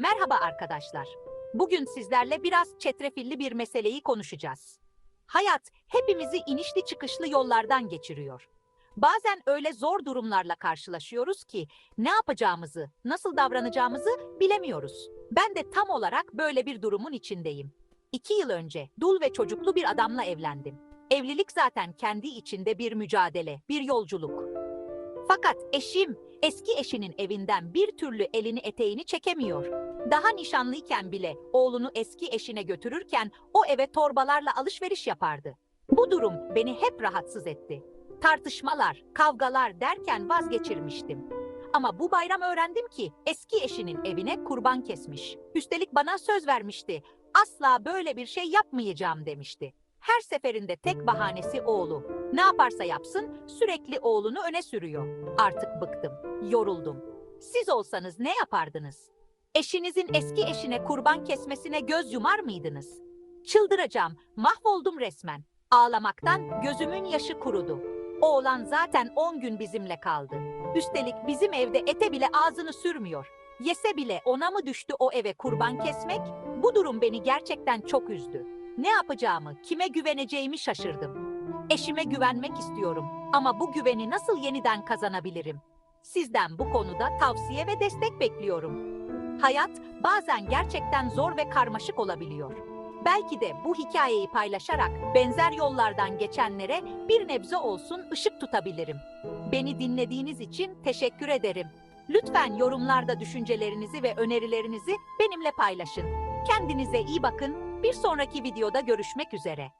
Merhaba arkadaşlar. Bugün sizlerle biraz çetrefilli bir meseleyi konuşacağız. Hayat hepimizi inişli çıkışlı yollardan geçiriyor. Bazen öyle zor durumlarla karşılaşıyoruz ki ne yapacağımızı, nasıl davranacağımızı bilemiyoruz. Ben de tam olarak böyle bir durumun içindeyim. İki yıl önce dul ve çocuklu bir adamla evlendim. Evlilik zaten kendi içinde bir mücadele, bir yolculuk. Fakat eşim eski eşinin evinden bir türlü elini eteğini çekemiyor. Daha nişanlıyken bile oğlunu eski eşine götürürken o eve torbalarla alışveriş yapardı. Bu durum beni hep rahatsız etti. Tartışmalar, kavgalar derken vazgeçirmiştim. Ama bu bayram öğrendim ki eski eşinin evine kurban kesmiş. Üstelik bana söz vermişti. Asla böyle bir şey yapmayacağım demişti. Her seferinde tek bahanesi oğlu. Ne yaparsa yapsın sürekli oğlunu öne sürüyor. Artık bıktım, yoruldum. Siz olsanız ne yapardınız? Eşinizin eski eşine kurban kesmesine göz yumar mıydınız? Çıldıracağım, mahvoldum resmen. Ağlamaktan gözümün yaşı kurudu. Oğlan zaten 10 gün bizimle kaldı. Üstelik bizim evde ete bile ağzını sürmüyor. Yese bile ona mı düştü o eve kurban kesmek? Bu durum beni gerçekten çok üzdü. Ne yapacağımı, kime güveneceğimi şaşırdım. Eşime güvenmek istiyorum ama bu güveni nasıl yeniden kazanabilirim? Sizden bu konuda tavsiye ve destek bekliyorum. Hayat bazen gerçekten zor ve karmaşık olabiliyor. Belki de bu hikayeyi paylaşarak benzer yollardan geçenlere bir nebze olsun ışık tutabilirim. Beni dinlediğiniz için teşekkür ederim. Lütfen yorumlarda düşüncelerinizi ve önerilerinizi benimle paylaşın. Kendinize iyi bakın. Bir sonraki videoda görüşmek üzere.